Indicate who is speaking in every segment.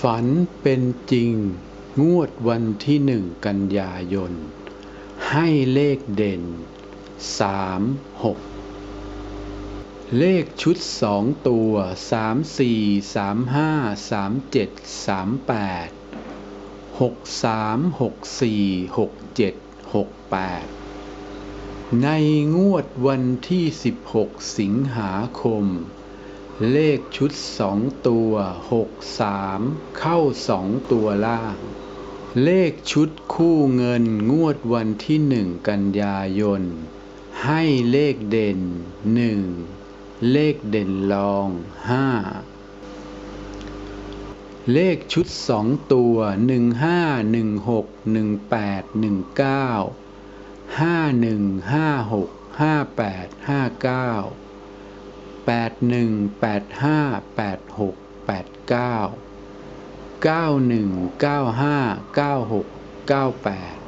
Speaker 1: ฝันเป็นจริง งวดวันที่หนึ่งกันยายน ให้เลขเด่นสามหกเลขชุดสองตัวสามสี่สามห้าสามเจ็ดสามแปดหกสามหกสี่หกเจ็ดหกแปดในงวดวันที่สิบหกสิงหาคม เลขชุดสองตัวหกสามเข้าสองตัวล่าง เลขชุดคู่เงินงวดวันที่หนึ่งกันยายน ให้เลขเด่นหนึ่งเลขเด่นรองห้าเลขชุดสองตัวหนึ่งห้าหนึ่งหกหนึ่งแปดหนึ่งเก้าห้าหนึ่งห้าหกห้าแปดห้าเก้า 81858689 91 95 96 98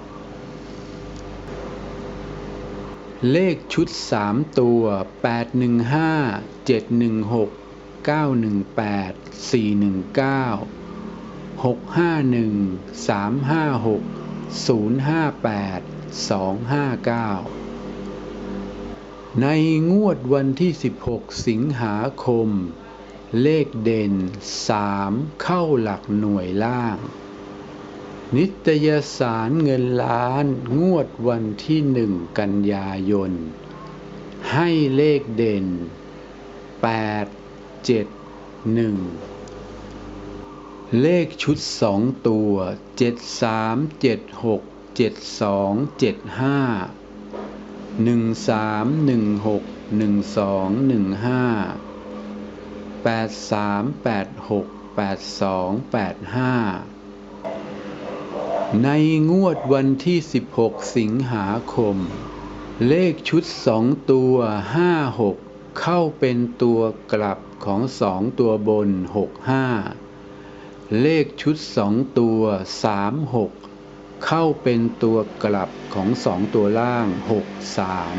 Speaker 1: เลขชุด 3 ตัว 815 716 918 419 651 356 058 259 ในงวดวันที่ 16 สิงหาคม เลขเด่น 3 เข้าหลักหน่วยล่าง นิตยสารเงินล้านงวดวันที่หนึ่งกันยายน ให้เลขเด่น 8 7 1 เลขชุดสองตัว 7 3 7 6 7 2 7 5 หนึ่งสามหนึ่งหกหนึ่งสองหนึ่งห้าแปดสามแปดหกแปดสองแปดห้าในงวดวันที่สิบหกสิงหาคม เลขชุดสองตัวห้าหกเข้าเป็นตัวกลับของสองตัวบนหกห้าเลขชุดสองตัวสามหก เข้าเป็นตัวกลับของสองตัวล่างหกสาม